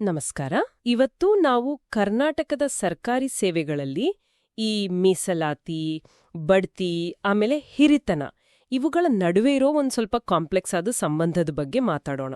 ನಮಸ್ಕಾರ. ಇವತ್ತು ನಾವು ಕರ್ನಾಟಕದ ಸರ್ಕಾರಿ ಸೇವೆಗಳಲ್ಲಿ ಈ ಮೀಸಲಾತಿ ಬಡ್ತಿ ಆಮೇಲೆ ಹಿರಿತನ ಇವುಗಳ ನಡುವೆ ಇರೋ ಒಂದು ಸ್ವಲ್ಪ ಕಾಂಪ್ಲೆಕ್ಸ್ ಆದ ಸಂಬಂಧದ ಬಗ್ಗೆ ಮಾತಾಡೋಣ.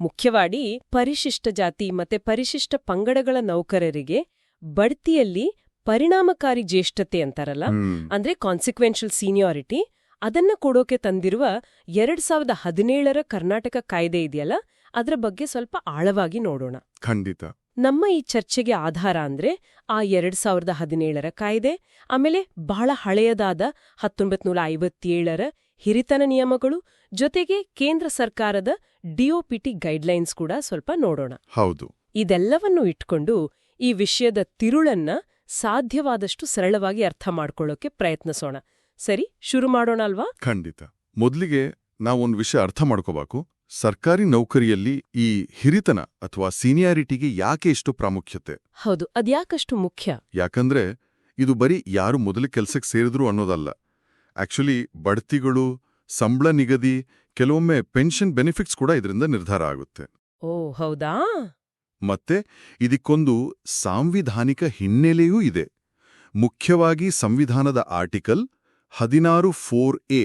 ಮುಖ್ಯವಾಗಿ ಪರಿಶಿಷ್ಟ ಜಾತಿ ಮತ್ತೆ ಪರಿಶಿಷ್ಟ ಪಂಗಡಗಳ ನೌಕರರಿಗೆ ಬಡ್ತಿಯಲ್ಲಿ ಪರಿಣಾಮಕಾರಿ ಜ್ಯೇಷ್ಠತೆ ಅಂತಾರಲ್ಲ? ಅಂದ್ರೆ ಕಾನ್ಸಿಕ್ವೆನ್ಷಿಯಲ್ ಸೀನಿಯಾರಿಟಿ ಅದನ್ನ ಕೊಡೋಕೆ ತಂದಿರುವ ಎರಡ್ ಸಾವಿರದ ಹದಿನೇಳರ ಕರ್ನಾಟಕ ಕಾಯ್ದೆ ಇದೆಯಲ್ಲ? ಅದರ ಬಗ್ಗೆ ಸ್ವಲ್ಪ ಆಳವಾಗಿ ನೋಡೋಣ. ಖಂಡಿತ. ನಮ್ಮ ಈ ಚರ್ಚೆಗೆ ಆಧಾರ ಅಂದ್ರೆ ಆ ಎರಡ್ ಸಾವಿರದ ಹದಿನೇಳರ ಕಾಯ್ದೆ ಆಮೇಲೆ ಬಹಳ ಹಳೆಯದಾದ ಹತ್ತೊಂಬತ್ ನೂರ ಐವತ್ತೇಳರ ಹಿರಿತನ ನಿಯಮಗಳು ಜೊತೆಗೆ ಕೇಂದ್ರ ಸರ್ಕಾರದ ಡಿಒಪಿಟಿ ಗೈಡ್ಲೈನ್ಸ್ ಕೂಡ ಸ್ವಲ್ಪ ನೋಡೋಣ. ಹೌದು. ಇದೆಲ್ಲವನ್ನೂ ಇಟ್ಕೊಂಡು ಈ ವಿಷಯದ ತಿರುಳನ್ನ ಸಾಧ್ಯವಾದಷ್ಟು ಸರಳವಾಗಿ ಅರ್ಥ ಮಾಡ್ಕೊಳ್ಳೋಕೆ ಪ್ರಯತ್ನಿಸೋಣ. ಸರಿ ಶುರು ಮಾಡೋಣ ಅಲ್ವಾ? ಖಂಡಿತ. ಮೊದಲಿಗೆ ನಾವೊಂದು ವಿಷಯ ಅರ್ಥ ಮಾಡ್ಕೋಬೇಕು. ಸರ್ಕಾರಿ ನೌಕರಿಯಲ್ಲಿ ಈ ಹಿರಿತನ ಅಥವಾ ಸೀನಿಯಾರಿಟಿಗೆ ಯಾಕೆ ಇಷ್ಟು ಪ್ರಾಮುಖ್ಯತೆ? ಹೌದು ಅದ್ಯಾಕಷ್ಟು ಮುಖ್ಯ? ಯಾಕಂದ್ರೆ ಇದು ಬರೀ ಯಾರು ಮೊದಲು ಕೆಲಸಕ್ಕೆ ಸೇರಿದ್ರು ಅನ್ನೋದಲ್ಲ. ಆಕ್ಚುಲಿ ಬಡ್ತಿಗಳು ಸಂಬಳ ನಿಗದಿ ಕೆಲವೊಮ್ಮೆ ಪೆನ್ಷನ್ ಬೆನಿಫಿಟ್ಸ್ ಕೂಡ ಇದರಿಂದ ನಿರ್ಧಾರ ಆಗುತ್ತೆ. ಓ ಹೌದಾ? ಮತ್ತೆ ಇದಕ್ಕೊಂದು ಸಾಂವಿಧಾನಿಕ ಹಿನ್ನೆಲೆಯೂ ಇದೆ. ಮುಖ್ಯವಾಗಿ ಸಂವಿಧಾನದ ಆರ್ಟಿಕಲ್ ಹದಿನಾರು ಫೋರ್ ಎ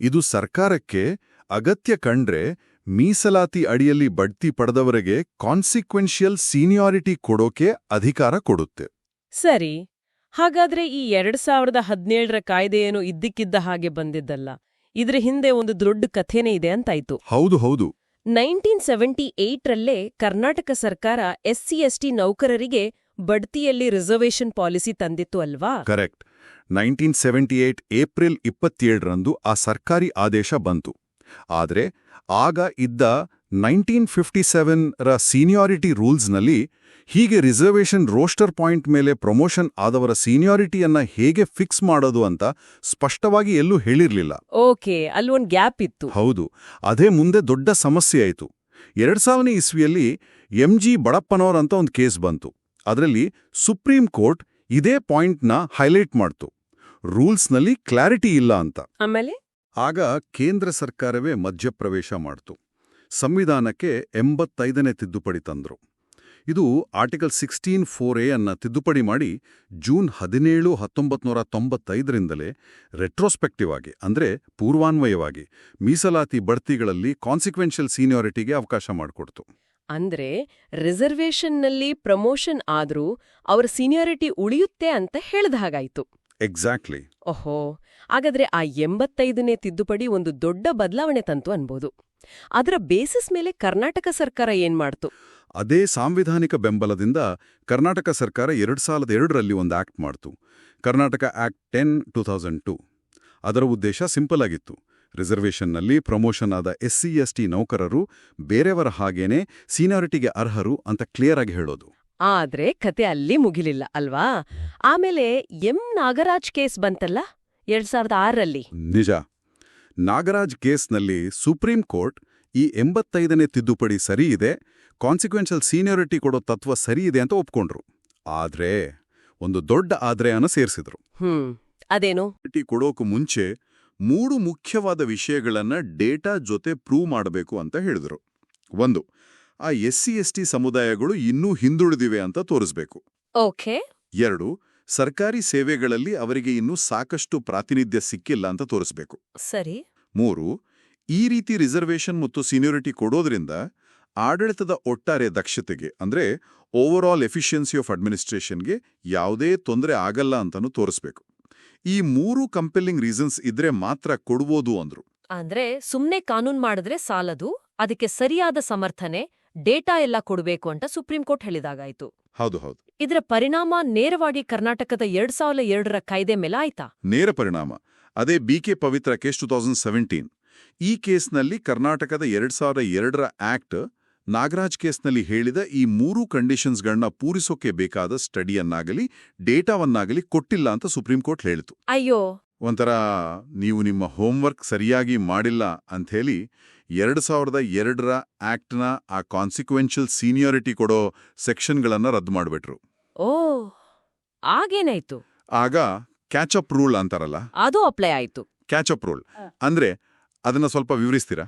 ಇದು ಸರ್ಕಾರಕ್ಕೆ ಅಗತ್ಯ ಕಂಡ್ರೆ ಮೀಸಲಾತಿ ಅಡಿಯಲ್ಲಿ ಬಡ್ತಿ ಪಡೆದವರಿಗೆ ಕಾನ್ಸಿಕ್ವೆನ್ಷಿಯಲ್ ಸೀನಿಯಾರಿಟಿ ಕೊಡೋಕೆ ಅಧಿಕಾರ ಕೊಡುತ್ತೆ. ಸರಿ ಹಾಗಾದ್ರೆ ಈ ಎರಡ್ ಸಾವಿರದ ಹದಿನೇಳರ ಕಾಯ್ದೆಯೇನು ಇದ್ದಕ್ಕಿದ್ದ ಹಾಗೆ ಬಂದಿದ್ದಲ್ಲ. ಇದ್ರ ಹಿಂದೆ ಒಂದು ದೊಡ್ಡ ಕಥೆನೇ ಇದೆ ಅಂತಾಯ್ತು. ಹೌದು ಹೌದು. ನೈನ್ಟೀನ್ ಸೆವೆಂಟಿ ಏಟ್ರಲ್ಲೇ ಕರ್ನಾಟಕ ಸರ್ಕಾರ ಎಸ್ಸಿ ಎಸ್ಟಿ ನೌಕರರಿಗೆ ಬಡ್ತಿಯಲ್ಲಿ ರಿಸರ್ವೇಷನ್ ಪಾಲಿಸಿ ತಂದಿತ್ತು ಅಲ್ವಾ? Correct. Nineteen seventy eight April ಇಪ್ಪತ್ತೇಳರಂದು ಆ ಸರ್ಕಾರಿ ಆದೇಶ ಬಂತು. ಆದರೆ ಆಗ ಇದ್ದ ನೈನ್ಟೀನ್ ಫಿಫ್ಟಿ ಸೆವೆನ್ ರ ಸೀನಿಯಾರಿಟಿ ರೂಲ್ಸ್ನಲ್ಲಿ ಹೀಗೆ ರಿಸರ್ವೇಷನ್ ರೋಸ್ಟರ್ ಪಾಯಿಂಟ್ ಮೇಲೆ ಪ್ರಮೋಷನ್ ಆದವರ ಸೀನಿಯಾರಿಟಿಯನ್ನ ಹೇಗೆ ಫಿಕ್ಸ್ ಮಾಡೋದು ಅಂತ ಸ್ಪಷ್ಟವಾಗಿ ಎಲ್ಲೂ ಹೇಳಿರಲಿಲ್ಲ. ಓಕೆ ಅಲ್ಲೊಂದ್ ಗ್ಯಾಪ್ ಇತ್ತು. ಹೌದು ಅದೇ ಮುಂದೆ ದೊಡ್ಡ ಸಮಸ್ಯೆ ಆಯಿತು. ಎರಡ್ ಸಾವಿರನೇ ಇಸ್ವಿಯಲ್ಲಿ ಎಂ ಜಿ ಬಡಪ್ಪನವರ್ ಅಂತ ಒಂದು ಕೇಸ್ ಬಂತು. ಅದರಲ್ಲಿ ಸುಪ್ರೀಂ ಕೋರ್ಟ್ ಇದೇ ಪಾಯಿಂಟ್ನ ಹೈಲೈಟ್ ಮಾಡ್ತು. ರೂಲ್ಸ್ನಲ್ಲಿ ಕ್ಲಾರಿಟಿ ಇಲ್ಲ ಅಂತ. ಆಮೇಲೆ? ಆಗ ಕೇಂದ್ರ ಸರ್ಕಾರವೇ ಮಧ್ಯಪ್ರವೇಶ ಮಾಡ್ತು. ಸಂವಿಧಾನಕ್ಕೆ ಎಂಬತ್ತೈದನೇ ತಿದ್ದುಪಡಿ ತಂದರು. ಇದು ಆರ್ಟಿಕಲ್ ಸಿಕ್ಸ್ಟೀನ್ ಫೋರ್ ಎ ಅನ್ನ ತಿದ್ದುಪಡಿ ಮಾಡಿ ಜೂನ್ ಹದಿನೇಳು ಹತ್ತೊಂಬತ್ತು ನೂರ ತೊಂಬತ್ತೈದರಿಂದಲೇ ರೆಟ್ರೋಸ್ಪೆಕ್ಟಿವ್ ಆಗಿ, ಅಂದ್ರೆ ಪೂರ್ವಾನ್ವಯವಾಗಿ ಮೀಸಲಾತಿ ಬಡ್ತಿಗಳಲ್ಲಿ ಕಾನ್ಸಿಕ್ವೆನ್ಷಿಯಲ್ ಸೀನಿಯಾರಿಟಿಗೆ ಅವಕಾಶ ಮಾಡಿಕೊಡ್ತು. ಅಂದ್ರೆ ರಿಸರ್ವೇಷನ್ನಲ್ಲಿ ಪ್ರಮೋಷನ್ ಆದರೂ ಅವರ ಸೀನಿಯಾರಿಟಿ ಉಳಿಯುತ್ತೆ ಅಂತ ಹೇಳಿದ ಹಾಗಾಯ್ತು. ಎಕ್ಸಾಕ್ಟ್ಲಿ ಓಹೋ ಹಾಗಾದ್ರೆ ಆ ಎಂಬತ್ತೈದನೇ ತಿದ್ದುಪಡಿ ಒಂದು ದೊಡ್ಡ ಬದಲಾವಣೆ ತಂತು ಅನ್ಬೋದು. ಅದರ ಬೇಸಿಸ್ ಮೇಲೆ ಕರ್ನಾಟಕ ಸರ್ಕಾರ ಏನ್ ಮಾಡ್ತು? ಅದೇ ಸಾಂವಿಧಾನಿಕ ಬೆಂಬಲದಿಂದ ಕರ್ನಾಟಕ ಸರ್ಕಾರ ಎರಡ್ ಸಾವಿರದ ಎರಡರಲ್ಲಿ ಒಂದು ಆಕ್ಟ್ ಮಾಡ್ತು. Karnataka act ten two thousand two ಅದರ ಉದ್ದೇಶ ಸಿಂಪಲ್ ಆಗಿತ್ತು. ರಿಸರ್ವೇಷನ್ನಲ್ಲಿ ಪ್ರಮೋಷನ್ ಆದ ಎಸ್ಸಿ ಎಸ್ಟಿ ನೌಕರರು ಬೇರೆಯವರ ಹಾಗೇನೆ ಸೀನಿಯಾರಿಟಿಗೆ ಅರ್ಹರು ಅಂತ ಕ್ಲಿಯರ್ ಆಗಿ ಹೇಳೋದು. ಆದ್ರೆ ಕತೆ ಅಲ್ಲಿ ಮುಗಿಲಿಲ್ಲ ಅಲ್ವಾ? ಆಮೇಲೆ ಎಂ. ನಾಗರಾಜ್ ಕೇಸ್ ಬಂತಲ್ಲ ಎರಡ್ ಸಾವಿರದ ಆರರಲ್ಲಿ. ನಿಜ. ನಾಗರಾಜ್ ಕೇಸ್ನಲ್ಲಿ ಸುಪ್ರೀಂ ಕೋರ್ಟ್ ಈ ಎಂಬತ್ತೈದನೇ ತಿದ್ದುಪಡಿ ಸರಿ ಇದೆ ಕಾನ್ಸಿಕ್ವೆನ್ಷಿಯಲ್ ಸೀನಿಯಾರಿಟಿ ಕೊಡೋ ತತ್ವ ಸರಿ ಇದೆ ಅಂತ ಒಪ್ಕೊಂಡ್ರು. ಆದ್ರೆ ಒಂದು ದೊಡ್ಡ ಆದ್ರೆಯನ್ನು ಸೇರಿಸಿದ್ರು. ಅದೇನು? ಟಿ ಕೊಡೋಕು ಮುಂಚೆ ಮೂರು ಮುಖ್ಯವಾದ ವಿಷಯಗಳನ್ನ ಡೇಟಾ ಜೊತೆ ಪ್ರೂವ್ ಮಾಡಬೇಕು ಅಂತ ಹೇಳಿದ್ರು. ಒಂದು ಆ ಎಸ್ ಸಿ ಎಸ್ ಟಿ ಸಮುದಾಯಗಳು ಇನ್ನೂ ಹಿಂದುಳಿದಿವೆ ಅಂತ ತೋರಿಸ್ಬೇಕು. ಓಕೆ. ಎರಡು ಸರ್ಕಾರಿ ಸೇವೆಗಳಲ್ಲಿ ಅವರಿಗೆ ಇನ್ನೂ ಸಾಕಷ್ಟು ಪ್ರಾತಿನಿಧ್ಯ ಸಿಕ್ಕಿಲ್ಲ ಅಂತ ತೋರಿಸ್ಬೇಕು. ಸರಿ. ಮೂರು ಈ ರೀತಿ ರಿಸರ್ವೇಷನ್ ಮತ್ತು ಸೀನಿಯರಿಟಿ ಕೊಡೋದ್ರಿಂದ ಆಡಳಿತದ ಒಟ್ಟಾರೆ ದಕ್ಷತೆಗೆ ಅಂದ್ರೆ ಓವರ್ ಆಲ್ ಎಫಿಷಿಯನ್ಸಿ ಆಫ್ ಅಡ್ಮಿನಿಸ್ಟ್ರೇಷನ್ಗೆ ಯಾವುದೇ ತೊಂದರೆ ಆಗಲ್ಲ ಅಂತನೂ ತೋರಿಸ್ಬೇಕು. ಈ ಮೂರು ಕಂಪೆಲ್ಲಿಂಗ್ ರೀಸನ್ಸ್ ಇದ್ರೆ ಮಾತ್ರ ಕೊಡ್ಬೋದು ಅಂದ್ರು. ಅಂದ್ರೆ ಸುಮ್ನೆ ಕಾನೂನು ಮಾಡಿದ್ರೆ ಸಾಲದು ಅದಕ್ಕೆ ಸರಿಯಾದ ಸಮರ್ಥನೆ ಡೇಟಾ ಎಲ್ಲ ಕೊಡ್ಬೇಕು ಅಂತ ಸುಪ್ರೀಂ ಕೋರ್ಟ್ ಹೇಳಿದಾಗಾಯ್ತು. ಹೌದು ಹೌದು. ಇದರ ಪರಿಣಾಮ ನೇರವಾಗಿ ಕರ್ನಾಟಕದ ಎರಡ್ ಸಾವಿರದ ಎರಡರ ಕಾಯ್ದೆ ಮೇಲೆ ಆಯ್ತಾ? ನೇರ ಪರಿಣಾಮ. ಅದೇ B K Pavitra case two thousand seventeen. ಈ ಕೇಸ್ನಲ್ಲಿ ಕರ್ನಾಟಕದ ಎರಡ್ ಸಾವಿರದ ಎರಡರ ಆಕ್ಟ್ ನಾಗರಾಜ್ ಕೇಸ್ನಲ್ಲಿ ಹೇಳಿದ ಈ ಮೂರು ಕಂಡೀಷನ್ಸ್ಗಳನ್ನ ಪೂರಿಸೋಕೆ ಬೇಕಾದ ಸ್ಟಡಿಯನ್ನಾಗಲಿ ಡೇಟಾವನ್ನಾಗಲಿ ಕೊಟ್ಟಿಲ್ಲ ಅಂತ ಸುಪ್ರೀಂ ಕೋರ್ಟ್ ಹೇಳಿತು. ಅಯ್ಯೋ. ಒಂಥರ ನೀವು ನಿಮ್ಮ ಹೋಮ್ವರ್ಕ್ ಸರಿಯಾಗಿ ಮಾಡಿಲ್ಲ ಅಂಥೇಳಿ ಎರಡು ಸಾವಿರದ ಎರಡರ ಆಕ್ಟ್ನ ಆ ಕಾನ್ಸಿಕ್ವೆನ್ಷಿಯಲ್ ಸೀನಿಯಾರಿಟಿ ಕೊಡೋ ಸೆಕ್ಷನ್ಗಳನ್ನು ರದ್ದು ಮಾಡಿಬಿಟ್ರು. ಓ ಆಗೇನಾಯ್ತು ಆಗ ಕ್ಯಾಚ್ ಅಪ್ ರೂಲ್ ಅಂತಾರಲ್ಲ? ಅದು ಅಪ್ಲೈ ಆಯ್ತು. ಅಪ್ ರೂಲ್ ಅಂದ್ರೆ ಅದನ್ನ ಸ್ವಲ್ಪ ವಿವರಿಸ್ತೀರಾ?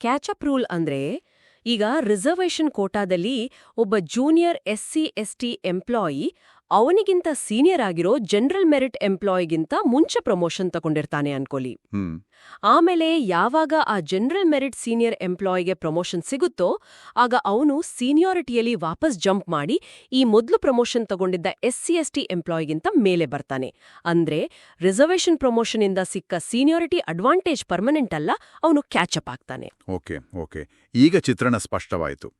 ಕ್ಯಾಚ್ ಅಪ್ ರೂಲ್ ಅಂದ್ರೆ ಈಗ ರಿಸರ್ವೇಷನ್ ಕೋಟಾದಲ್ಲಿ ಒಬ್ಬ ಜೂನಿಯರ್ ಎಸ್ಸಿ ಎಸ್ಟಿ ಎಂಪ್ಲಾಯಿ ಅವನಿಗಿಂತ ಸೀನಿಯರ್ ಆಗಿರೋ ಜನರಲ್ ಮೆರಿಟ್ ಎಂಪ್ಲಾಯಿಗಿಂತ ಮುಂಚೆ ಪ್ರಮೋಷನ್ ತಗೊಂಡಿರ್ತಾನೆ ಅನ್ಕೊಳ್ಳಿ ಆಮೇಲೆ ಯಾವಾಗ ಆ ಜನರಲ್ ಮೆರಿಟ್ ಸೀನಿಯರ್ ಎಂಪ್ಲಾಯಿಗೆ ಪ್ರಮೋಷನ್ ಸಿಗುತ್ತೋ ಆಗ ಅವನು ಸೀನಿಯಾರಿಟಿಯಲ್ಲಿ ವಾಪಸ್ ಜಂಪ್ ಮಾಡಿ ಈ ಮೊದಲು ಪ್ರಮೋಷನ್ ತಗೊಂಡಿದ್ದ ಎಸ್ಸಿ ಎಸ್ಟಿ ಎಂಪ್ಲಾಯಿಗಿಂತ ಮೇಲೆ ಬರ್ತಾನೆ. ಅಂದ್ರೆ ರಿಸರ್ವೇಷನ್ ಪ್ರಮೋಷನ್ನಿಂದ ಸಿಕ್ಕ ಸೀನಿಯಾರಿಟಿ ಅಡ್ವಾಂಟೇಜ್ ಪರ್ಮನೆಂಟ್ ಅಲ್ಲ ಅವನು ಕ್ಯಾಚಪ್ ಆಗ್ತಾನೆ. Okay okay. ಈಗ ಚಿತ್ರಣ ಸ್ಪಷ್ಟವಾಯಿತು.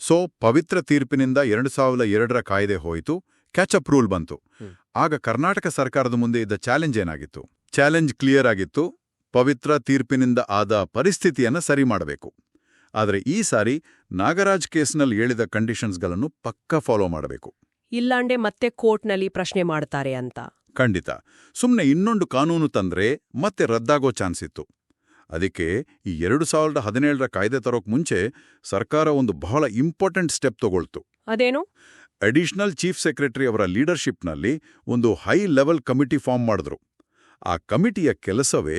ಸೊ ಪವಿತ್ರ ತೀರ್ಪಿನಿಂದ ಎರಡು ಸಾವಿರದ ಎರಡರ ಕಾಯ್ದೆ ಹೋಯಿತು. ಕ್ಯಾಚಪ್ ರೂಲ್ ಬಂತು. ಆಗ ಕರ್ನಾಟಕ ಸರ್ಕಾರದ ಮುಂದೆ ಇದ್ದ ಚಾಲೆಂಜ್ ಏನಾಗಿತ್ತು? ಚಾಲೆಂಜ್ ಕ್ಲಿಯರ್ ಆಗಿತ್ತು. ಪವಿತ್ರ ತೀರ್ಪಿನಿಂದ ಆದ ಪರಿಸ್ಥಿತಿಯನ್ನ ಸರಿ ಮಾಡಬೇಕು. ಆದರೆ ಈ ಸಾರಿ ನಾಗರಾಜ್ ಕೇಸ್ನಲ್ಲಿ ಹೇಳಿದ ಕಂಡೀಷನ್ಸ್ಗಳನ್ನು ಪಕ್ಕ ಫಾಲೋ ಮಾಡಬೇಕು. ಇಲ್ಲಾಂಡೆ ಮತ್ತೆ ಕೋರ್ಟ್ನಲ್ಲಿ ಪ್ರಶ್ನೆ ಮಾಡ್ತಾರೆ ಅಂತ. ಖಂಡಿತ. ಸುಮ್ಮನೆ ಇನ್ನೊಂದು ಕಾನೂನು ತಂದ್ರೆ ಮತ್ತೆ ರದ್ದಾಗೋ ಚಾನ್ಸ್ ಇತ್ತು. ಅದಕ್ಕೆ ಈ ಎರಡು ಸಾವಿರದ ಹದಿನೇಳರ ಕಾಯ್ದೆ ತರೋಕ್ ಮುಂಚೆ ಸರ್ಕಾರ ಒಂದು ಬಹಳ ಇಂಪಾರ್ಟೆಂಟ್ ಸ್ಟೆಪ್ ತಗೊಳ್ತು. ಅದೇನು? ಅಡಿಷನಲ್ ಚೀಫ್ ಸೆಕ್ರೆಟರಿ ಅವರ ಲೀಡರ್ಶಿಪ್ನಲ್ಲಿ ಒಂದು ಹೈ ಲೆವೆಲ್ ಕಮಿಟಿ ಫಾರ್ಮ್ ಮಾಡಿದ್ರು. ಆ ಕಮಿಟಿಯ ಕೆಲಸವೇ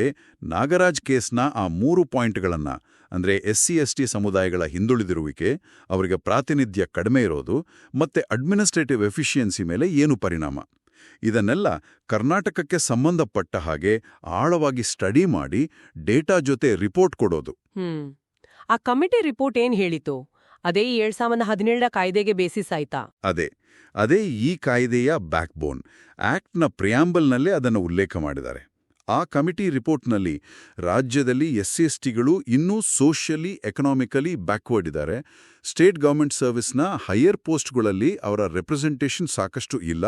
ನಾಗರಾಜ್ ಕೇಸ್ನ ಆ ಮೂರು ಪಾಯಿಂಟ್ಗಳನ್ನ, ಅಂದ್ರೆ ಎಸ್ ಟಿ ಸಮುದಾಯಗಳ ಹಿಂದುಳಿದಿರುವಿಕೆ, ಅವರಿಗೆ ಪ್ರಾತಿನಿಧ್ಯ ಕಡಿಮೆ ಇರೋದು, ಮತ್ತೆ ಅಡ್ಮಿನಿಸ್ಟ್ರೇಟಿವ್ ಎಫಿಷಿಯನ್ಸಿ ಮೇಲೆ ಏನು ಪರಿಣಾಮ? ಇದನ್ನೆಲ್ಲ ಕರ್ನಾಟಕಕ್ಕೆ ಸಂಬಂಧಪಟ್ಟ ಹಾಗೆ ಆಳವಾಗಿ ಸ್ಟಡಿ ಮಾಡಿ ಡೇಟಾ ಜೊತೆ ರಿಪೋರ್ಟ್ ಕೊಡೋದು. ಆ ಕಮಿಟಿ ರಿಪೋರ್ಟ್ ಏನು ಹೇಳಿತು? ಅದೇ ಈ ಸಾವಿರದ ಹದಿನೇಳರ ಕಾಯ್ದೆಗೆ ಬೇಸಿಸ್ ಆಯ್ತಾ? ಅದೇ. ಅದೇ ಈ ಕಾಯ್ದೆಯ ಬ್ಯಾಕ್ಬೋನ್ ಆಕ್ಟ್ನ ಪ್ರಿಯಾಂಬಲ್ನಲ್ಲೇ ಅದನ್ನು ಉಲ್ಲೇಖ ಮಾಡಿದ್ದಾರೆ. ಆ ಕಮಿಟಿ ರಿಪೋರ್ಟ್ನಲ್ಲಿ ರಾಜ್ಯದಲ್ಲಿ ಎಸ್ ಸಿ ಎಸ್ ಟಿಗಳು ಇನ್ನೂ ಸೋಷಿಯಲಿ ಎಕನಾಮಿಕಲಿ ಬ್ಯಾಕ್ವರ್ಡ್ ಇದ್ದಾರೆ. ಸ್ಟೇಟ್ ಗೌರ್ಮೆಂಟ್ ಸರ್ವಿಸ್ನ ಹೈಯರ್ ಪೋಸ್ಟ್ಗಳಲ್ಲಿ ಅವರ ರೆಪ್ರೆಸೆಂಟೇಷನ್ ಸಾಕಷ್ಟು ಇಲ್ಲ.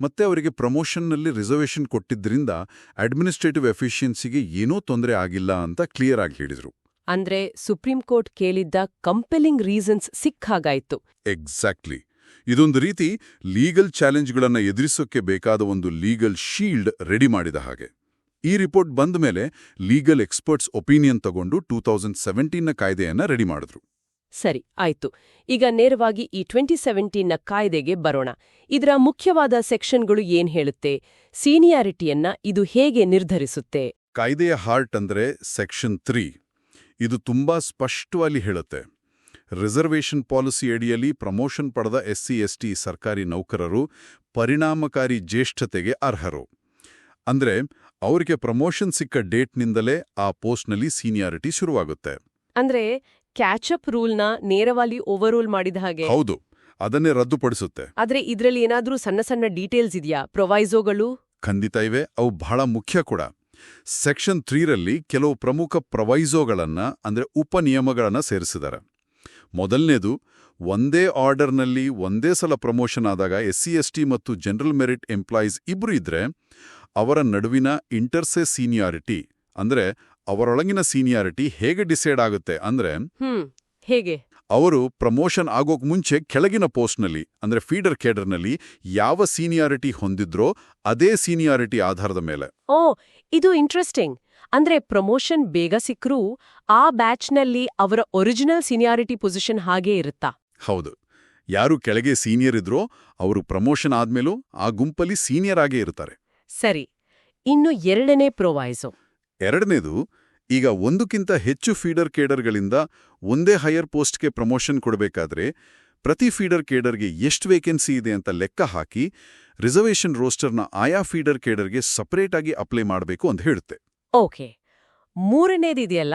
ಮತ್ತೆ ಅವರಿಗೆ ಪ್ರಮೋಷನ್ನಲ್ಲಿ ರಿಸರ್ವೇಷನ್ ಕೊಟ್ಟಿದ್ದರಿಂದ ಅಡ್ಮಿನಿಸ್ಟ್ರೇಟಿವ್ ಎಫಿಷಿಯನ್ಸಿಗೆ ಏನೂ ತೊಂದರೆ ಆಗಿಲ್ಲ ಅಂತ ಕ್ಲಿಯರ್ ಆಗಿ ಹೇಳಿದರು. ಅಂದ್ರೆ ಸುಪ್ರೀಂ ಕೋರ್ಟ್ ಕೇಳಿದ್ದ ಕಂಪೆಲಿಂಗ್ ರೀಸನ್ಸ್ ಸಿಕ್ಕಾಗಾಯ್ತು ಎಕ್ಸಾಕ್ಟ್ಲಿ ಇದೊಂದು ರೀತಿ ಲೀಗಲ್ ಚಾಲೆಂಜ್ಗಳನ್ನು ಎದುರಿಸೋಕೆ ಬೇಕಾದ ಒಂದು ಲೀಗಲ್ ಶೀಲ್ಡ್ ರೆಡಿ ಮಾಡಿದ ಹಾಗೆ. ಈ ರಿಪೋರ್ಟ್ ಬಂದ ಮೇಲೆ ಲೀಗಲ್ ಎಕ್ಸ್ಪರ್ಟ್ಸ್ ಒಪಿನಿಯನ್ ತಗೊಂಡು ಟೂ ತೌಸಂಡ್ ಸೆವೆಂಟೀನ್ನ ಕಾಯ್ದೆಯನ್ನ ರೆಡಿ ಮಾಡಿದ್ರು. ಸರಿ ಆಯ್ತು. ಈಗ ನೇರವಾಗಿ ಈ ಟ್ವೆಂಟಿ ಸೆವೆಂಟೀನ್ನ ಕಾಯ್ದೆಗೆ ಬರೋಣ. ಇದರ ಮುಖ್ಯವಾದ ಸೆಕ್ಷನ್ಗಳು ಏನ್ ಹೇಳುತ್ತೆ? ಸೀನಿಯಾರಿಟಿಯನ್ನ ಇದು ಹೇಗೆ ನಿರ್ಧರಿಸುತ್ತೆ? ಕಾಯ್ದೆಯ ಹಾರ್ಟ್ ಅಂದ್ರೆ ಸೆಕ್ಷನ್ ತ್ರೀ. ಇದು ತುಂಬಾ ಸ್ಪಷ್ಟವಾಗಿ ಹೇಳುತ್ತೆ. ರಿಸರ್ವೇಷನ್ ಪಾಲಿಸಿ ಅಡಿಯಲ್ಲಿ ಪ್ರಮೋಷನ್ ಪಡೆದ ಎಸ್ ಟಿ ಸರ್ಕಾರಿ ನೌಕರರು ಪರಿಣಾಮಕಾರಿ ಜ್ಯೇಷ್ಠತೆಗೆ ಅರ್ಹರು. ಅಂದ್ರೆ ಅವರಿಗೆ ಪ್ರಮೋಷನ್ ಸಿಕ್ಕ ಡೇಟ್ನಿಂದಲೇ ಆ ಪೋಸ್ಟ್ನಲ್ಲಿ ಸೀನಿಯಾರಿಟಿ ಶುರುವಾಗುತ್ತೆ. ಅಂದ್ರೆ ಕ್ಯಾಚಪ್ ರೂಲ್ನ ನೇರವಾಗಿ ಓವರ್ರೂಲ್ ಮಾಡಿದ ಹಾಗೆ? ಹೌದು. ಅದನ್ನೇ ರದ್ದುಪಡಿಸುತ್ತೆ. ಆದ್ರೆ ಇದರಲ್ಲಿ ಏನಾದ್ರೂ ಸಣ್ಣ ಸಣ್ಣ ಡೀಟೇಲ್ಸ್ ಇದೆಯಾ? ಪ್ರೊವೈಸೋಗಳು? ಖಂಡಿತ ಇವೆ. ಅವು ಬಹಳ ಮುಖ್ಯ ಕೂಡ. ಸೆಕ್ಷನ್ ತ್ರೀರಲ್ಲಿ ಕೆಲವು ಪ್ರಮುಖ ಪ್ರವೈಸೋಗಳನ್ನು ಅಂದ್ರೆ ಉಪನಿಯಮಗಳನ್ನು ಸೇರಿಸಿದ್ದಾರೆ. ಮೊದಲನೇದು ಒಂದೇ ಆರ್ಡರ್ನಲ್ಲಿ ಒಂದೇ ಸಲ ಪ್ರಮೋಷನ್ ಆದಾಗ ಎಸ್ ಸಿ ಎಸ್ ಟಿ ಮತ್ತು ಜನರಲ್ ಮೆರಿಟ್ ಎಂಪ್ಲಾಯೀಸ್ ಇಬ್ಬರು ಇದ್ರೆ ಅವರ ನಡುವಿನ ಇಂಟರ್ಸೆ ಸೀನಿಯಾರಿಟಿ ಅಂದ್ರೆ ಅವರೊಳಗಿನ ಸೀನಿಯಾರಿಟಿ ಹೇಗೆ ಡಿಸೈಡ್ ಆಗುತ್ತೆ ಅಂದ್ರೆ ಹೇಗೆ? ಅವರು ಪ್ರಮೋಷನ್ ಆಗೋಕ್ ಮುಂಚೆ ಕೆಳಗಿನ ಪೋಸ್ಟ್ನಲ್ಲಿ ಅಂದ್ರೆ ಫೀಡರ್ ಕೇಡರ್ನಲ್ಲಿ ಯಾವ ಸೀನಿಯಾರಿಟಿ ಹೊಂದಿದ್ರೋ ಅದೇ ಸೀನಿಯಾರಿಟಿ ಆಧಾರದ ಮೇಲೆ. ಓ ಇದು ಇಂಟ್ರೆಸ್ಟಿಂಗ್ ಅಂದ್ರೆ ಪ್ರಮೋಷನ್ ಬೇಗ ಸಿಕ್ಕರೂ ಆ ಬ್ಯಾಚ್ನಲ್ಲಿ ಅವರ ಒರಿಜಿನಲ್ ಸೀನಿಯಾರಿಟಿ ಪೊಸಿಷನ್ ಹಾಗೇ ಇರುತ್ತಾ? ಹೌದು. ಯಾರು ಕೆಳಗೆ ಸೀನಿಯರ್ ಇದ್ರೋ ಅವರು ಪ್ರಮೋಷನ್ ಆದ್ಮೇಲೂ ಆ ಗುಂಪಲ್ಲಿ ಸೀನಿಯರ್ ಆಗೇ ಇರ್ತಾರೆ. ಸರಿ. ಇನ್ನು ಎರಡನೇ ಪ್ರೊವೈಸು ಎರಡನೇದು ಈಗ ಒಂದಕ್ಕಿಂತ ಹೆಚ್ಚು ಫೀಡರ್ ಕೇಡರ್ಗಳಿಂದ ಒಂದೇ ಹೈಯರ್ ಪೋಸ್ಟ್ಗೆ ಪ್ರಮೋಷನ್ ಕೊಡಬೇಕಾದ್ರೆ ಪ್ರತಿ ಫೀಡರ್ ಕೇಡರ್ಗೆ ಎಷ್ಟು ವೇಕೆನ್ಸಿ ಇದೆ ಅಂತ ಲೆಕ್ಕ ಹಾಕಿ ರಿಸರ್ವೇಷನ್ ರೋಸ್ಟರ್ನ ಆಯಾ ಫೀಡರ್ ಕೇಡರ್ಗೆ ಸಪರೇಟ್ ಆಗಿ ಅಪ್ಲೈ ಮಾಡಬೇಕು ಅಂತ ಹೇಳುತ್ತೆ. ಓಕೆ. ಮೂರನೇದಿದೆಯಲ್ಲ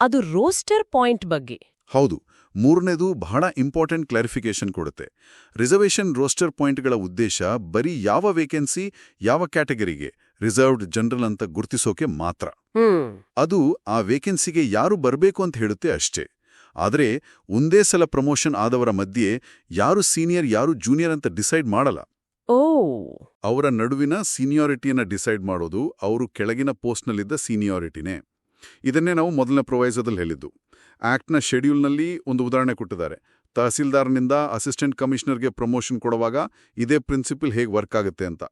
ಅದು ರೋಸ್ಟರ್ ಪಾಯಿಂಟ್ ಬಗ್ಗೆ. ಹೌದು ಮೂರನೇದು ಬಹಳ ಇಂಪಾರ್ಟೆಂಟ್ ಕ್ಲಾರಿಫಿಕೇಶನ್ ಕೊಡುತ್ತೆ. ರಿಸರ್ವೇಷನ್ ರೋಸ್ಟರ್ ಪಾಯಿಂಟ್ಗಳ ಉದ್ದೇಶ ಬರೀ ಯಾವ ವೇಕೆನ್ಸಿ ಯಾವ ಕ್ಯಾಟಗರಿಗೆ ರಿಸರ್ವ್ಡ್ ಜನರಲ್ ಅಂತ ಗುರ್ತಿಸೋಕೆ ಮಾತ್ರ. ಅದು ಆ ವೇಕೆನ್ಸಿಗೆ ಯಾರು ಬರಬೇಕು ಅಂತ ಹೇಳುತ್ತೆ ಅಷ್ಟೇ. ಆದರೆ ಒಂದೇ ಸಲ ಪ್ರಮೋಷನ್ ಆದವರ ಮಧ್ಯೆ ಯಾರು ಸೀನಿಯರ್ ಯಾರು ಜೂನಿಯರ್ ಅಂತ ಡಿಸೈಡ್ ಮಾಡಲ್ಲ. ಓ. ಅವರ ನಡುವಿನ ಸೀನಿಯಾರಿಟಿಯನ್ನು ಡಿಸೈಡ್ ಮಾಡೋದು ಅವರು ಕೆಳಗಿನ ಪೋಸ್ಟ್ನಲ್ಲಿದ್ದ ಸೀನಿಯಾರಿಟಿನೇ. ಇದನ್ನೇ ನಾವು ಮೊದಲನೇ ಪ್ರೊವೈಸದಲ್ಲಿ ಹೇಳಿದ್ದು. ಆಕ್ಟ್ನ ಶೆಡ್ಯೂಲ್ನಲ್ಲಿ ಒಂದು ಉದಾಹರಣೆ ಕೊಟ್ಟಿದ್ದಾರೆ. ತಹಸೀಲ್ದಾರ್ನಿಂದ ಅಸಿಸ್ಟೆಂಟ್ ಕಮಿಷನರ್ಗೆ ಪ್ರಮೋಷನ್ ಕೊಡುವಾಗ ಇದೇ ಪ್ರಿನ್ಸಿಪಲ್ ಹೇಗೆ ವರ್ಕ್ ಆಗುತ್ತೆ ಅಂತ.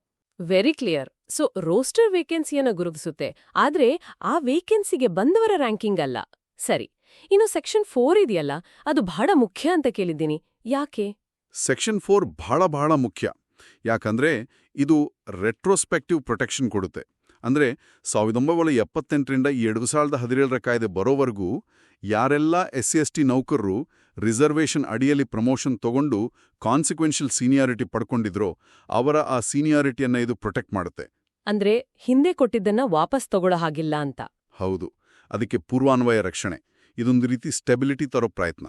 Very clear. ಸೊ ರೋಸ್ಟರ್ ವೇಕೆನ್ಸಿಯನ್ನು ಗುರುತಿಸುತ್ತೆ. ಆದರೆ ಆ ವೇಕೆನ್ಸಿಗೆ ಬಂದವರ ರ್ಯಾಂಕಿಂಗ್ ಅಲ್ಲ. ಸರಿ ಇನ್ನು ಸೆಕ್ಷನ್ ಫೋರ್ ಇದೆಯಲ್ಲ ಅದು ಬಹಳ ಮುಖ್ಯ ಅಂತ ಕೇಳಿದ್ದೀನಿ. ಯಾಕೆ? ಸೆಕ್ಷನ್ ಫೋರ್ ಬಹಳ ಬಹಳ ಮುಖ್ಯ. ಯಾಕಂದ್ರೆ ಇದು ರೆಟ್ರೋಸ್ಪೆಕ್ಟಿವ್ ಪ್ರೊಟೆಕ್ಷನ್ ಕೊಡುತ್ತೆ. ಅಂದ್ರೆ ಸಾವಿರದ ಒಂಬೈನೂರ ಎಪ್ಪತ್ತೆಂಟರಿಂದ ಎರಡು ಸಾವಿರದ ಹದಿನೇಳರ ಕಾಯ್ದೆ ಬರೋವರೆಗೂ ಯಾರೆಲ್ಲ ಎಸ್ ಸಿ ಎಸ್ ಟಿ ನೌಕರರು ರಿಸರ್ವೇಷನ್ ಅಡಿಯಲ್ಲಿ ಪ್ರಮೋಷನ್ ತಗೊಂಡು ಕಾನ್ಸಿಕ್ವೆನ್ಷಿಯಲ್ ಸೀನಿಯಾರಿಟಿ ಪಡ್ಕೊಂಡಿದ್ರೋ ಅವರ ಆ ಸೀನಿಯಾರಿಟಿಯನ್ನು ಇದು ಪ್ರೊಟೆಕ್ಟ್ ಮಾಡುತ್ತೆ. ಅಂದ್ರೆ ಹಿಂದೆ ಕೊಟ್ಟಿದ್ದನ್ನ ವಾಪಸ್ ತಗೊಳ್ಳೋ ಹಾಗಿಲ್ಲ ಅಂತ. ಹೌದು. ಅದಕ್ಕೆ ಪೂರ್ವಾನ್ವಯ ರಕ್ಷಣೆ. ಇದೊಂದು ರೀತಿ ಸ್ಟೆಬಿಲಿಟಿ ತರೋ ಪ್ರಯತ್ನ.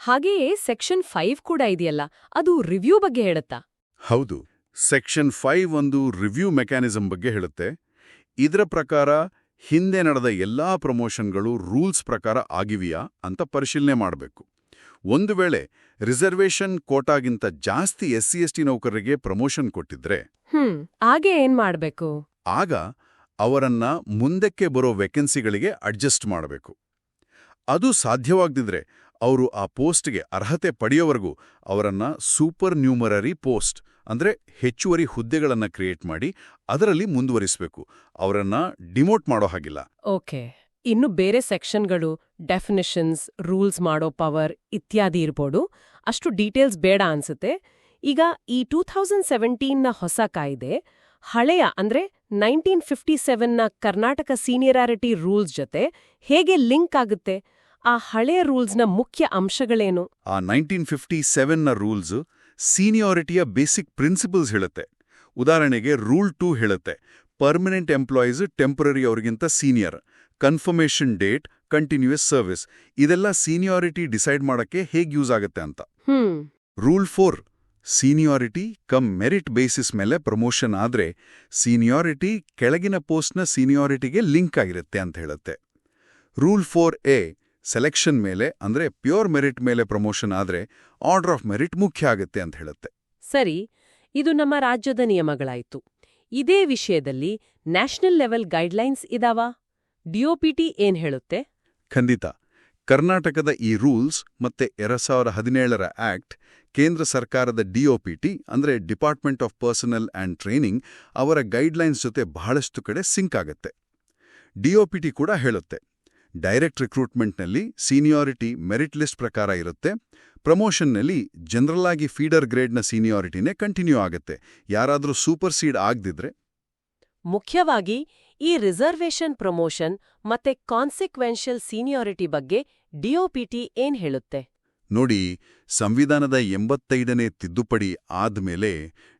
ಹಾಗೆಯೇ ಸೆಕ್ಷನ್ ಫೈವ್ ಕೂಡ ಇದೆಯಲ್ಲ. ಅದು ರಿವ್ಯೂ ಬಗ್ಗೆ ಹೇಳುತ್ತಾ? ಹೌದು. ಸೆಕ್ಷನ್ ಫೈವ್ ಒಂದು ರಿವ್ಯೂ ಮೆಕ್ಯಾನಿಸಮ್ ಬಗ್ಗೆ ಹೇಳುತ್ತೆ. ಇದರ ಪ್ರಕಾರ ಹಿಂದೆ ನಡೆದ ಎಲ್ಲಾ ಪ್ರಮೋಷನ್ಗಳು ರೂಲ್ಸ್ ಪ್ರಕಾರ ಆಗಿವೆಯಾ ಅಂತ ಪರಿಶೀಲನೆ ಮಾಡಬೇಕು. ಒಂದು ವೇಳೆ ರಿಸರ್ವೇಷನ್ ಕೋಟಾಗಿಂತ ಜಾಸ್ತಿ ಎಸ್ ಸಿ ಎಸ್ ಟಿ ನೌಕರರಿಗೆ ಪ್ರಮೋಷನ್ ಕೊಟ್ಟಿದ್ರೆ ಹಾಗೆ ಏನ್ ಮಾಡಬೇಕು? ಆಗ ಅವರನ್ನ ಮುಂದಕ್ಕೆ ಬರೋ ವೆಕೆನ್ಸಿಗಳಿಗೆ ಅಡ್ಜಸ್ಟ್ ಮಾಡಬೇಕು. ಅದು ಸಾಧ್ಯವಾಗದಿದ್ರೆ ಅವರು ಆ ಪೋಸ್ಟ್ಗೆ ಅರ್ಹತೆ ಪಡೆಯೋವರೆಗೂ ಅವರನ್ನ ಸೂಪರ್ ನ್ಯೂಮರರಿ ಪೋಸ್ಟ್, ಅಂದ್ರೆ ಹೆಚ್ಚುವರಿ ಹುದ್ದೆಗಳನ್ನು ಕ್ರಿಯೇಟ್ ಮಾಡಿ ಅದರಲ್ಲಿ ಮುಂದುವರಿಸಬೇಕು. ಅವರನ್ನ ಡಿಮೋಟ್ ಮಾಡೋ ಹಾಗಿಲ್ಲ. ಓಕೆ. ಇನ್ನು ಬೇರೆ ಸೆಕ್ಷನ್ಗಳು, ಡೆಫಿನಿಷನ್ಸ್, ರೂಲ್ಸ್ ಮಾಡೋ ಪವರ್ ಇತ್ಯಾದಿ ಇರ್ಬೋದು. ಅಷ್ಟು ಡೀಟೇಲ್ಸ್ ಬೇಡ ಅನ್ಸುತ್ತೆ. ಈಗ ಈ ಟೂ ಥೌಸಂಡ್ ಹೊಸ ಕಾಯ್ದೆ, ಹಳೆಯ ಅಂದ್ರೆ ನೈನ್ಟೀನ್ ಫಿಫ್ಟಿ ಸೆವೆನ್ನ ಕರ್ನಾಟಕ ಸೀನಿಯರಾರಿಟಿ ರೂಲ್ಸ್ ಜೊತೆ ಹೇಗೆ ಲಿಂಕ್ ಆಗುತ್ತೆ? ಆ ಹಳೆಯ ರೂಲ್ಸ್ನ ಮುಖ್ಯ ಅಂಶಗಳೇನು? ಆ ನೈನ್ಟೀನ್ ಫಿಫ್ಟಿ ಸೆವೆನ್ನ ರೂಲ್ಸ್ ಸೀನಿಯಾರಿಟಿಯ ಬೇಸಿಕ್ ಪ್ರಿನ್ಸಿಪಲ್ಸ್ ಹೇಳುತ್ತೆ. ಉದಾಹರಣೆಗೆ ರೂಲ್ ಟೂ ಹೇಳುತ್ತೆ. ಪರ್ಮನೆಂಟ್ ಎಂಪ್ಲಾಯೀಸ್ ಟೆಂಪರರಿ ಅವರಿಗಿಂತ senior. Confirmation date continuous service. ಇದೆಲ್ಲ ಸೀನಿಯಾರಿಟಿ ಡಿಸೈಡ್ ಮಾಡಕ್ಕೆ ಹೇಗೆ ಯೂಸ್ ಆಗುತ್ತೆ ಅಂತ. Rule four seniority cum merit basis ಮೇಲೆ ಪ್ರಮೋಷನ್ ಆದ್ರೆ ಸೀನಿಯಾರಿಟಿ ಕೆಳಗಿನ ಪೋಸ್ಟ್ನ ಸೀನಿಯಾರಿಟಿಗೆ ಲಿಂಕ್ ಆಗಿರುತ್ತೆ ಅಂತ ಹೇಳುತ್ತೆ. ರೂಲ್ ಫೋರ್ ಎ ಸೆಲೆಕ್ಷನ್ ಮೇಲೆ ಅಂದ್ರೆ ಪ್ಯೂರ್ ಮೆರಿಟ್ ಮೇಲೆ ಪ್ರಮೋಷನ್ ಆದ್ರೆ ಆರ್ಡರ್ ಆಫ್ ಮೆರಿಟ್ ಮುಖ್ಯ ಆಗುತ್ತೆ ಅಂತ ಹೇಳುತ್ತೆ. ಸರಿ ಇದು ನಮ್ಮ ರಾಜ್ಯದ ನಿಯಮಗಳಾಯಿತು. ಇದೇ ವಿಷಯದಲ್ಲಿ ನ್ಯಾಷನಲ್ ಲೆವೆಲ್ ಗೈಡ್ಲೈನ್ಸ್ ಇದಾವ? ಡಿಒಪಿಟಿ ಏನ್ ಹೇಳುತ್ತೆ? ಖಂಡಿತ. ಕರ್ನಾಟಕದ ಈ ರೂಲ್ಸ್ ಮತ್ತೆ ಎರಡ್ ಸಾವಿರ ಹದಿನೇಳರ ಆಕ್ಟ್ ಕೇಂದ್ರ ಸರ್ಕಾರದ ಡಿಒಪಿಟಿ ಅಂದ್ರೆ department of personnel and training ಅವರ ಗೈಡ್ಲೈನ್ಸ್ ಜೊತೆ ಬಹಳಷ್ಟು ಕಡೆ ಸಿಂಕ್ ಆಗುತ್ತೆ. ಡಿಒಪಿಟಿ ಕೂಡ ಹೇಳುತ್ತೆ. ಡೈರೆಕ್ಟ್ ರಿಕ್ರೂಟ್ಮೆಂಟ್ನಲ್ಲಿ ಸೀನಿಯಾರಿಟಿ ಮೆರಿಟ್ ಲಿಸ್ಟ್ ಪ್ರಕಾರ ಇರುತ್ತೆ. ಪ್ರಮೋಷನ್ನಲ್ಲಿ ಜನರಲ್ ಆಗಿ ಫೀಡರ್ ಗ್ರೇಡ್ನ ಸೀನಿಯಾರಿಟಿನೇ ಕಂಟಿನ್ಯೂ ಆಗುತ್ತೆ. ಯಾರಾದರೂ ಸೂಪರ್ ಸೀಡ್ ಆಗದಿದ್ರೆ? ಮುಖ್ಯವಾಗಿ ಈ ರಿಸರ್ವೇಷನ್ ಪ್ರಮೋಷನ್ ಮತ್ತೆ ಕಾನ್ಸಿಕ್ವೆನ್ಷಿಯಲ್ ಸೀನಿಯಾರಿಟಿ ಬಗ್ಗೆ ಡಿಒಪಿಟಿ ಏನ್ ಹೇಳುತ್ತೆ? ನೋಡಿ ಸಂವಿಧಾನದ ಎಂಬತ್ತೈದನೇ ತಿದ್ದುಪಡಿ ಆದ್ಮೇಲೆ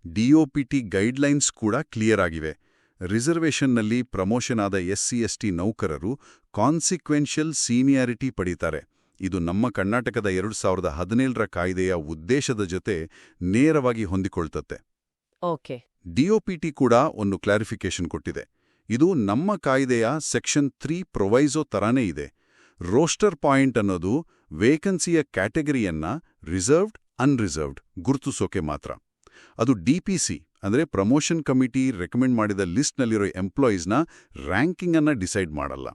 ಡಿಒಪಿಟಿ ಗೈಡ್ಲೈನ್ಸ್ ಕೂಡ ಕ್ಲಿಯರ್ ಆಗಿವೆ. ರಿಸರ್ವೇಷನ್ನಲ್ಲಿ ಪ್ರಮೋಷನ್ ಆದ ಎಸ್ಸಿ ಎಸ್ಟಿ ನೌಕರರು ಕಾನ್ಸಿಕ್ವೆನ್ಷಿಯಲ್ ಸೀನಿಯಾರಿಟಿ ಪಡೀತಾರೆ. ಇದು ನಮ್ಮ ಕರ್ನಾಟಕದ ಎರಡು ಸಾವಿರದ ಹದಿನೇಳರ ಕಾಯ್ದೆಯ ಉದ್ದೇಶದ ಜೊತೆ ನೇರವಾಗಿ ಹೊಂದಿಕೊಳ್ತತ್ತೆ. ಓಕೆ. ಡಿಒಪಿಟಿ ಕೂಡ ಒಂದು ಕ್ಲಾರಿಫಿಕೇಶನ್ ಕೊಟ್ಟಿದೆ. ಇದು ನಮ್ಮ ಕಾಯ್ದೆಯ ಸೆಕ್ಷನ್ ತ್ರೀ ಪ್ರೊವೈಸೋ ತರಾನೇ ಇದೆ. ರೋಸ್ಟರ್ ಪಾಯಿಂಟ್ ಅನ್ನೋದು ವೇಕನ್ಸಿಯ ಕ್ಯಾಟಗರಿಯನ್ನ ರಿಸರ್ವ್ಡ್ ಅನ್ರಿಸರ್ವ್ಡ್ ಗುರುತಿಸೋಕೆ ಮಾತ್ರ. ಅದು ಡಿಪಿಸಿ ಅಂದ್ರೆ ಪ್ರಮೋಷನ್ ಕಮಿಟಿ ರೆಕಮೆಂಡ್ ಮಾಡಿದ ಲಿಸ್ಟ್ನಲ್ಲಿರೋ ಎಂಪ್ಲಾಯೀಸ್ನ ರ್ಯಾಂಕಿಂಗ್ ಅನ್ನ ಡಿಸೈಡ್ ಮಾಡಲ್ಲ.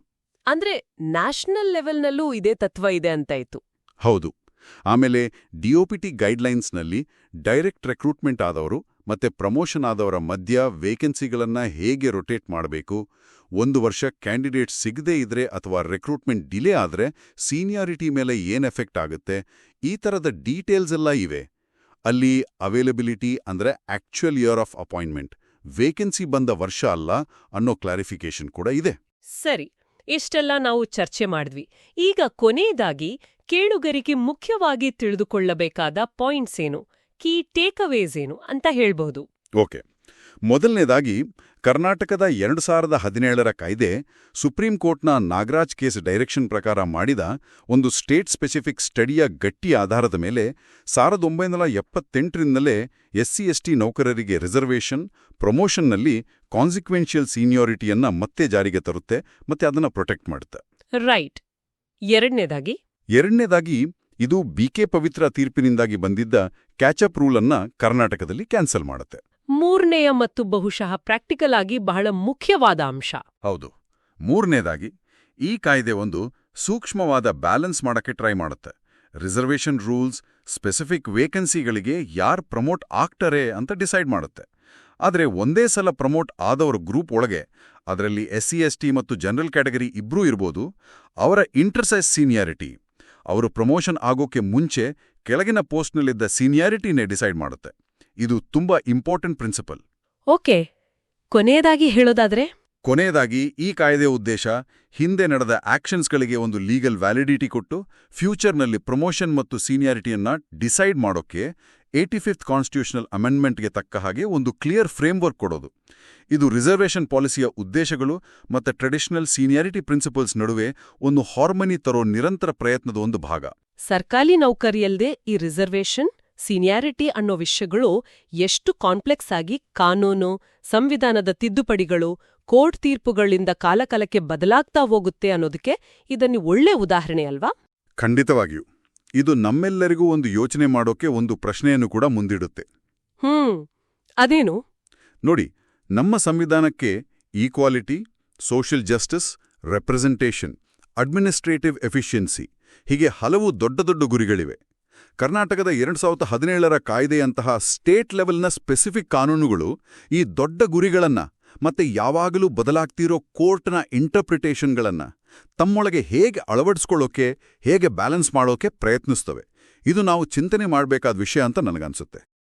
ಅಂದ್ರೆ ನ್ಯಾಷನಲ್ ಲೆವೆಲ್ನಲ್ಲೂ ಇದೇ ತತ್ವ ಇದೆ ಅಂತಾಯ್ತು ಹೌದು. ಆಮೇಲೆ ಡಿಒಪಿಟಿ ಗೈಡ್ಲೈನ್ಸ್ನಲ್ಲಿ ಡೈರೆಕ್ಟ್ ರೆಕ್ರೂಟ್ಮೆಂಟ್ ಆದವರು ಮತ್ತೆ ಪ್ರಮೋಷನ್ ಆದವರ ಮಧ್ಯ ವೇಕೆನ್ಸಿಗಳನ್ನು ಹೇಗೆ ರೊಟೇಟ್ ಮಾಡಬೇಕು ಒಂದು ವರ್ಷ ಕ್ಯಾಂಡಿಡೇಟ್ ಸಿಗದೇ ಇದ್ರೆ ಅಥವಾ ರೆಕ್ರೂಟ್ಮೆಂಟ್ ಡಿಲೇ ಆದ್ರೆ ಸೀನಿಯಾರಿಟಿ ಮೇಲೆ ಏನ್ ಎಫೆಕ್ಟ್ ಆಗುತ್ತೆ ಈ ಥರದ ಡೀಟೇಲ್ಸ್ ಎಲ್ಲ ಇವೆ. ಅಲ್ಲಿ ಅವೈಲಬಿಲಿಟಿ ಅಂದರೆ actual year of appointment vacancy ಬಂದ ವರ್ಷ ಅಲ್ಲ ಅನ್ನೋ ಕ್ಲಾರಿಫಿಕೇಶನ್ ಕೂಡ ಇದೆ. ಸರಿ ಇಷ್ಟೆಲ್ಲ ನಾವು ಚರ್ಚೆ ಮಾಡಿದ್ವಿ. ಈಗ ಕೊನೆಯದಾಗಿ ಕೇಳುಗರಿಗೆ ಮುಖ್ಯವಾಗಿ ತಿಳಿದುಕೊಳ್ಳಬೇಕಾದ ಪಾಯಿಂಟ್ಸ್ ಏನು? ಕೀ ಟೇಕ್ಅವೇಸ್ ಏನು ಅಂತ ಹೇಳ್ಬಹುದು ಓಕೆ ಮೊದಲನೇದಾಗಿ ಕರ್ನಾಟಕದ ಎರಡು ಸಾವಿರದ ಹದಿನೇಳರ ಕಾಯ್ದೆ ಸುಪ್ರೀಂ ಕೋರ್ಟ್ನ ನಾಗರಾಜ್ ಕೇಸ್ ಡೈರೆಕ್ಷನ್ ಪ್ರಕಾರ ಮಾಡಿದ ಒಂದು ಸ್ಟೇಟ್ ಸ್ಪೆಸಿಫಿಕ್ ಸ್ಟಡಿಯ ಗಟ್ಟಿ ಆಧಾರದ ಮೇಲೆ ಸಾವಿರದ ಒಂಬೈನೂರ ಎಪ್ಪತ್ತೆಂಟರಿಂದಲೇ ಎಸ್ಸಿ ಎಸ್ಟಿ ನೌಕರರಿಗೆ ರಿಸರ್ವೇಷನ್ ಪ್ರಮೋಷನ್ನಲ್ಲಿ ಕಾನ್ಸಿಕ್ವೆನ್ಷಿಯಲ್ ಸೀನಿಯಾರಿಟಿಯನ್ನ ಮತ್ತೆ ಜಾರಿಗೆ ತರುತ್ತೆ ಮತ್ತೆ ಅದನ್ನ ಪ್ರೊಟೆಕ್ಟ್ ಮಾಡುತ್ತೆ. ರೈಟ್. ಎರಡನೇದಾಗಿ? ಎರಡನೇದಾಗಿ ಇದು ಬಿಕೆ ಪವಿತ್ರ ತೀರ್ಪಿನಿಂದಾಗಿ ಬಂದಿದ್ದ ಕ್ಯಾಚಪ್ ರೂಲ್ ಅನ್ನ ಕರ್ನಾಟಕದಲ್ಲಿ ಕ್ಯಾನ್ಸಲ್ ಮಾಡುತ್ತೆ. ಮೂರನೆಯ ಮತ್ತು ಬಹುಶಃ ಪ್ರಾಕ್ಟಿಕಲ್ ಆಗಿ ಬಹಳ ಮುಖ್ಯವಾದ ಅಂಶ. ಹೌದು. ಮೂರನೇದಾಗಿ, ಈ ಕಾಯ್ದೆ ಒಂದು ಸೂಕ್ಷ್ಮವಾದ ಬ್ಯಾಲೆನ್ಸ್ ಮಾಡಕ್ಕೆ ಟ್ರೈ ಮಾಡುತ್ತೆ. ರಿಸರ್ವೇಷನ್ ರೂಲ್ಸ್ ಸ್ಪೆಸಿಫಿಕ್ ವೇಕೆನ್ಸಿಗಳಿಗೆ ಯಾರ್ ಪ್ರಮೋಟ್ ಆಗ್ತಾರೆ ಅಂತ ಡಿಸೈಡ್ ಮಾಡುತ್ತೆ. ಆದರೆ ಒಂದೇ ಸಲ ಪ್ರಮೋಟ್ ಆದವರ ಗ್ರೂಪ್ ಒಳಗೆ, ಅದರಲ್ಲಿ ಎಸ್ ಟಿ ಮತ್ತು ಜನರಲ್ ಕ್ಯಾಟಗರಿ ಇಬ್ಬರೂ ಇರ್ಬೋದು, ಅವರ ಇಂಟರ್ಸೈಸ್ ಸೀನಿಯಾರಿಟಿ ಅವರು ಪ್ರಮೋಷನ್ ಆಗೋಕೆ ಮುಂಚೆ ಕೆಳಗಿನ ಪೋಸ್ಟ್ನಲ್ಲಿದ್ದ ಸೀನಿಯಾರಿಟಿನೇ ಡಿಸೈಡ್ ಮಾಡುತ್ತೆ. ಇದು ತುಂಬಾ ಇಂಪಾರ್ಟೆಂಟ್ ಪ್ರಿನ್ಸಿಪಲ್. ಓಕೆ ಕೊನೆಯದಾಗಿ ಹೇಳೋದಾದ್ರೆ? ಕೊನೆಯದಾಗಿ ಈ ಕಾಯ್ದೆ ಉದ್ದೇಶ ಹಿಂದೆ ನಡೆದ ಆಕ್ಷನ್ಸ್ಗಳಿಗೆ ಒಂದು ಲೀಗಲ್ ವ್ಯಾಲಿಡಿಟಿ ಕೊಟ್ಟು ಫ್ಯೂಚರ್ನಲ್ಲಿ ಪ್ರಮೋಷನ್ ಮತ್ತು ಸೀನಿಯಾರಿಟಿಯನ್ನ ಡಿಸೈಡ್ ಮಾಡೋಕ್ಕೆ ಏಟಿ ಫಿಫ್ತ್ ಕಾನ್ಸ್ಟಿಟ್ಯೂಷನಲ್ ಅಮೆಂಡ್ಮೆಂಟ್ಗೆ ತಕ್ಕ ಹಾಗೆ ಒಂದು ಕ್ಲಿಯರ್ ಫ್ರೇಮ್ವರ್ಕ್ ಕೊಡೋದು. ಇದು ರಿಸರ್ವೇಷನ್ ಪಾಲಿಸಿಯ ಉದ್ದೇಶಗಳು ಮತ್ತು ಟ್ರೆಡಿಷನಲ್ ಸೀನಿಯಾರಿಟಿ ಪ್ರಿನ್ಸಿಪಲ್ಸ್ ನಡುವೆ ಒಂದು ಹಾರ್ಮನಿ ತರೋ ನಿರಂತರ ಪ್ರಯತ್ನದ ಒಂದು ಭಾಗ. ಸರ್ಕಾರಿ ನೌಕರಿಯಲ್ಲದೆ ಈ ರಿಸರ್ವೇಷನ್? ಸೀನಿಯಾರಿಟಿ ಅನ್ನೋ ವಿಷಯಗಳು ಎಷ್ಟು ಕಾಂಪ್ಲೆಕ್ಸ್ ಆಗಿ ಕಾನೂನು ಸಂವಿಧಾನದ ತಿದ್ದುಪಡಿಗಳು ಕೋರ್ಟ್ ತೀರ್ಪುಗಳಿಂದ ಕಾಲಕಾಲಕ್ಕೆ ಬದಲಾಗ್ತಾ ಹೋಗುತ್ತೆ ಅನ್ನೋದಕ್ಕೆ ಇದನ್ನು ಒಳ್ಳೆ ಉದಾಹರಣೆ ಅಲ್ವಾ? ಖಂಡಿತವಾಗಿಯೂ. ಇದು ನಮ್ಮೆಲ್ಲರಿಗೂ ಒಂದು ಯೋಚನೆ ಮಾಡೋಕೆ ಒಂದು ಪ್ರಶ್ನೆಯನ್ನು ಕೂಡ ಮುಂದಿಡುತ್ತೆ. ಹ್ಮ್. ಅದೇನು? ನೋಡಿ ನಮ್ಮ ಸಂವಿಧಾನಕ್ಕೆ equality social justice representation administrative efficiency ಹೀಗೆ ಹಲವು ದೊಡ್ಡ ದೊಡ್ಡ ಗುರಿಗಳಿವೆ. ಕರ್ನಾಟಕದ ಎರಡು ಸಾವಿರದ ಹದಿನೇಳರ ಕಾಯ್ದೆಯಂತಹ ಸ್ಟೇಟ್ ಲೆವೆಲ್ನ ಸ್ಪೆಸಿಫಿಕ್ ಕಾನೂನುಗಳು ಈ ದೊಡ್ಡ ಗುರಿಗಳನ್ನ ಮತ್ತೆ ಯಾವಾಗಲೂ ಬದಲಾಗ್ತಿರೋ ಕೋರ್ಟ್ನ ಇಂಟರ್ಪ್ರಿಟೇಷನ್ಗಳನ್ನು ತಮ್ಮೊಳಗೆ ಹೇಗೆ ಅಳವಡಿಸ್ಕೊಳ್ಳೋಕೆ, ಹೇಗೆ ಬ್ಯಾಲೆನ್ಸ್ ಮಾಡೋಕೆ ಪ್ರಯತ್ನಿಸ್ತವೆ. ಇದು ನಾವು ಚಿಂತನೆ ಮಾಡಬೇಕಾದ ವಿಷಯ ಅಂತ ನನಗನ್ಸುತ್ತೆ.